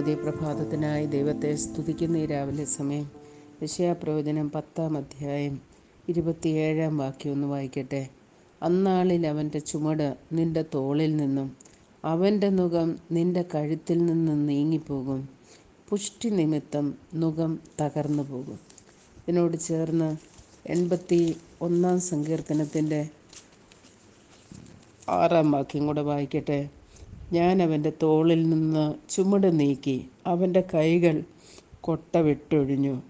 പുതിയ പ്രഭാതത്തിനായി ദൈവത്തെ സ്തുതിക്കുന്ന ഈ രാവിലെ സമയം. വിഷയപ്രവചനം പത്താം അധ്യായം ഇരുപത്തിയേഴാം വാക്യം ഒന്ന് വായിക്കട്ടെ. അന്നാളിൽ അവന്റെ ചുമട് നിന്റെ തോളിൽ നിന്നും അവന്റെ മുഖം നിന്റെ കഴുത്തിൽ നിന്നും നീങ്ങിപ്പോകും. പുഷ്ടി നിമിത്തം മുഖം തകർന്നു പോകും. ഇതിനോട് ചേർന്ന് എൺപത്തി ഒന്നാം സങ്കീർത്തനത്തിന്റെ ആറാം വാക്യം കൂടെ വായിക്കട്ടെ. ഞാൻ അവന്റെ തോളിൽ നിന്ന് ചുമട് നീക്കി അവന്റെ കൈകൾ കൊട്ട വിട്ടൊഴിഞ്ഞു.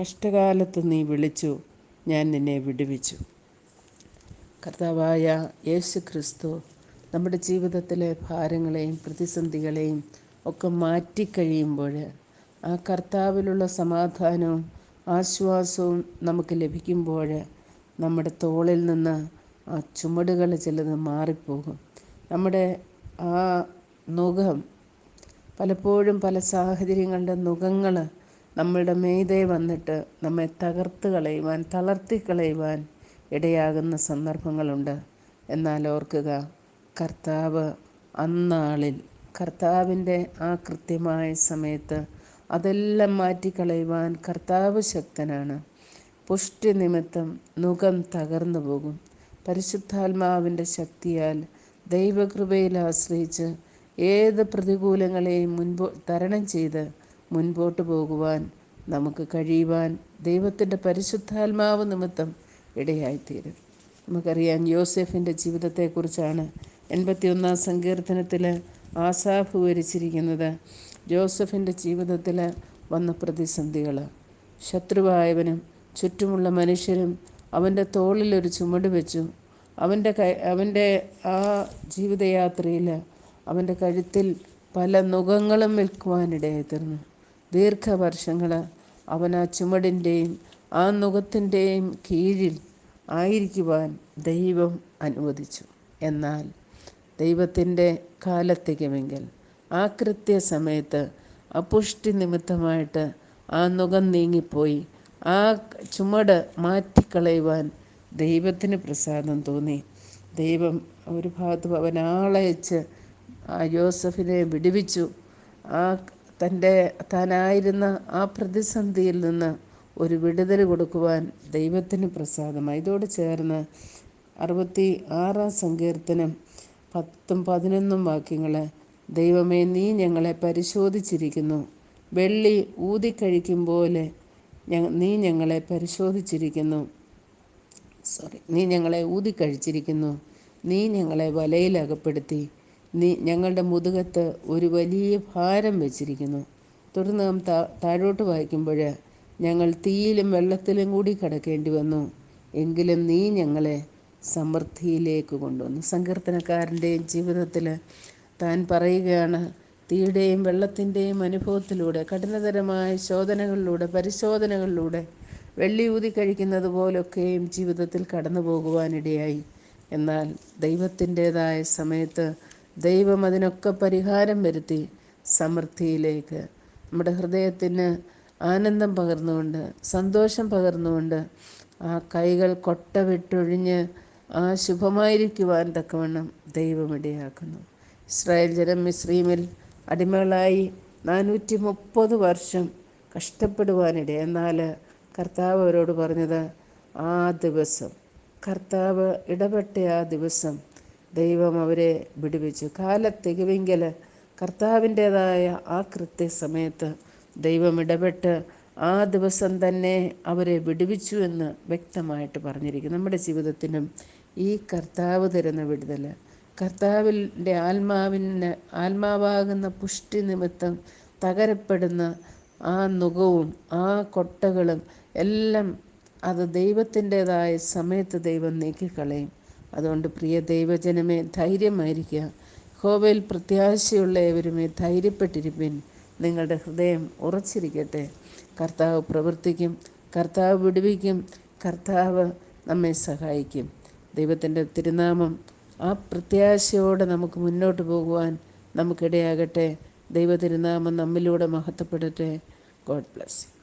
കഷ്ടകാലത്ത് നീ വിളിച്ചു ഞാൻ നിന്നെ വിടുവിച്ചു. കർത്താവായ യേശു ക്രിസ്തു നമ്മുടെ ജീവിതത്തിലെ ഭാരങ്ങളെയും പ്രതിസന്ധികളെയും ഒക്കെ മാറ്റിക്കഴിയുമ്പോൾ ആ കർത്താവിലുള്ള സമാധാനവും ആശ്വാസവും നമുക്ക് ലഭിക്കുമ്പോൾ നമ്മുടെ തോളിൽ നിന്ന് ആ ചുമടുകൾ ചിലത് മാറിപ്പോകും. നമ്മുടെ ആ നുഖം പലപ്പോഴും പല സാഹചര്യങ്ങളുടെ നുഖങ്ങൾ നമ്മളുടെ മേതേ വന്നിട്ട് നമ്മെ തകർത്ത് കളയുവാൻ തളർത്തി കളയുവാൻ ഇടയാകുന്ന സന്ദർഭങ്ങളുണ്ട്. എന്നാൽ ഓർക്കുക കർത്താവ് അന്നാളിൽ കർത്താവിന്റെ ആ കൃത്യമായ സമയത്ത് അതെല്ലാം മാറ്റിക്കളയുവാൻ കർത്താവ് ശക്തനാണ്. പുഷ്ടി നിമിത്തം നുഖം തകർന്നു പോകും. പരിശുദ്ധാത്മാവിന്റെ ശക്തിയാൽ ദൈവകൃപയിൽ ആശ്രയിച്ച് ഏത് പ്രതികൂലങ്ങളെയും മുൻപോ തരണം ചെയ്ത് മുൻപോട്ട് പോകുവാൻ നമുക്ക് കഴിയുവാൻ ദൈവത്തിന്റെ പരിശുദ്ധാത്മാവ് നിമിത്തം ഇടയായിത്തീരും. നമുക്കറിയാം യോസെഫിന്റെ ജീവിതത്തെക്കുറിച്ചാണ് എൺപത്തിയൊന്നാം സങ്കീർത്തനത്തിൽ ആസാഫ് വിവരിച്ചിരിക്കുന്നത്. ജോസഫിന്റെ ജീവിതത്തിൽ വന്ന പ്രതിസന്ധികൾ. ശത്രുവായവനും ചുറ്റുമുള്ള മനുഷ്യരും അവന്റെ തോളിലൊരു ചുമട് വെച്ചു അവന്റെ കൈ അവന്റെ ആ ജീവിതയാത്രയിൽ അവന്റെ കഴുത്തിൽ പല നുഖങ്ങളും വിൽക്കുവാനിടയായി തീർന്നു ദീർഘവർഷങ്ങൾ അവൻ ആ ചുമടിന്റെയും ആ നുഖത്തിന്റെയും കീഴിൽ ആയിരിക്കുവാൻ ദൈവം അനുവദിച്ചു. എന്നാൽ ദൈവത്തിന്റെ കാലത്തേക്കുമെങ്കിൽ ആ കൃത്യസമയത്ത് അപുഷ്ടി നിമിത്തമായിട്ട് ആ നുഖം നീങ്ങിപ്പോയി. ആ ചുമട് മാറ്റിക്കളയുവാൻ ദൈവത്തിന് പ്രസാദം തോന്നി. ദൈവം ഒരു ഭാഗത്ത് അവനാളയച്ച് ആ ജോസഫിനെ വിടുവിച്ചു. ആ തന്റെ താനായിരുന്ന ആ പ്രതിസന്ധിയിൽ നിന്ന് ഒരു വിടുതൽ കൊടുക്കുവാൻ ദൈവത്തിന് പ്രസാദമായി. ഇതോട് ചേർന്ന് അറുപത്തി ആറാം സങ്കീർത്തനം പത്തും പതിനൊന്നും വാക്യങ്ങൾ ദൈവമേ നീ ഞങ്ങളെ പരിശോധിച്ചിരിക്കുന്നു. വെള്ളി ഊതിക്കഴിക്കും പോലെ നീ ഞങ്ങളെ പരിശോധിച്ചിരിക്കുന്നു. സോറി നീ ഞങ്ങളെ ഊതിക്കഴിച്ചിരിക്കുന്നു നീ ഞങ്ങളെ വലയിലകപ്പെടുത്തി നീ ഞങ്ങളുടെ മുതുകത്ത് ഒരു വലിയ ഭാരം വെച്ചിരിക്കുന്നു. തുടർന്ന് നാം താഴോട്ട് വായിക്കുമ്പോൾ ഞങ്ങൾ തീയിലും വെള്ളത്തിലും കൂടി കിടക്കേണ്ടി വന്നു. എങ്കിലും നീ ഞങ്ങളെ സമൃദ്ധിയിലേക്ക് കൊണ്ടുവന്നു. സങ്കീർത്തനക്കാരന്റെയും ജീവിതത്തിൽ താൻ പറയുകയാണ് തീയുടെയും വെള്ളത്തിന്റെയും അനുഭവത്തിലൂടെ കഠിനതരമായ ശോധനകളിലൂടെ പരിശോധനകളിലൂടെ വെള്ളി ഊതി കഴിക്കുന്നത് പോലൊക്കെയും ജീവിതത്തിൽ കടന്നു പോകുവാനിടയായി. എന്നാൽ ദൈവത്തിന്റെതായ സമയത്ത് ദൈവം അതിനൊക്കെ പരിഹാരം വരുത്തി സമൃദ്ധിയിലേക്ക്. നമ്മുടെ ഹൃദയത്തിന് ആനന്ദം പകർന്നുകൊണ്ട് സന്തോഷം പകർന്നുകൊണ്ട് ആ കൈകൾ കൊട്ട വിട്ടൊഴിഞ്ഞ് ആ ശുഭമായിരിക്കുവാൻ തക്കവണ്ണം ദൈവം ഇടയാക്കുന്നു ഇസ്രായേൽ ജനം മിശ്രീമിൽ അടിമകളായി നാനൂറ്റി മുപ്പത് വർഷം കഷ്ടപ്പെടുവാനിട. എന്നാൽ കർത്താവ് അവരോട് പറഞ്ഞത് ആ ദിവസം കർത്താവ് ഇടപെട്ട ആ ദിവസം ദൈവം അവരെ വിടുവിച്ചു. കാലത്തികവെങ്കിൽ കർത്താവിന്റേതായ ആ കൃത്യസമയത്ത് ദൈവം ഇടപെട്ട് ആ ദിവസം തന്നെ അവരെ വിടുവിച്ചു എന്ന് വ്യക്തമായിട്ട് പറഞ്ഞിരിക്കും നമ്മുടെ ജീവിതത്തിനും ഈ കർത്താവ് തരുന്ന വിടുതൽ കർത്താവിന്റെ ആത്മാവിന് ആത്മാവാകുന്ന പുഷ്ടി നിമിത്തം തകരപ്പെടുന്ന ആ നുഖവും ആ കൊട്ടകളും എല്ലാം അത് ദൈവത്തിന്റെതായ സമയത്ത് ദൈവം നീക്കിക്കളയും. അതുകൊണ്ട് പ്രിയ ദൈവജനമേ ധൈര്യമായിരിക്കുക. ഹോവയിൽ പ്രത്യാശയുള്ള ഏവരുമേ ധൈര്യപ്പെട്ടിരിപ്പിൻ. നിങ്ങളുടെ ഹൃദയം ഉറച്ചിരിക്കട്ടെ. കർത്താവ് പ്രവർത്തിക്കും കർത്താവ് വിടുവിക്കും കർത്താവ് നമ്മെ സഹായിക്കും. ദൈവത്തിന്റെ തിരുനാമം ആ പ്രത്യാശയോടെ നമുക്ക് മുന്നോട്ട് പോകുവാൻ നമുക്കിടയാകട്ടെ. ദൈവ തിരുനാമം നമ്മിലൂടെ മഹത്വപ്പെടട്ടെ. God bless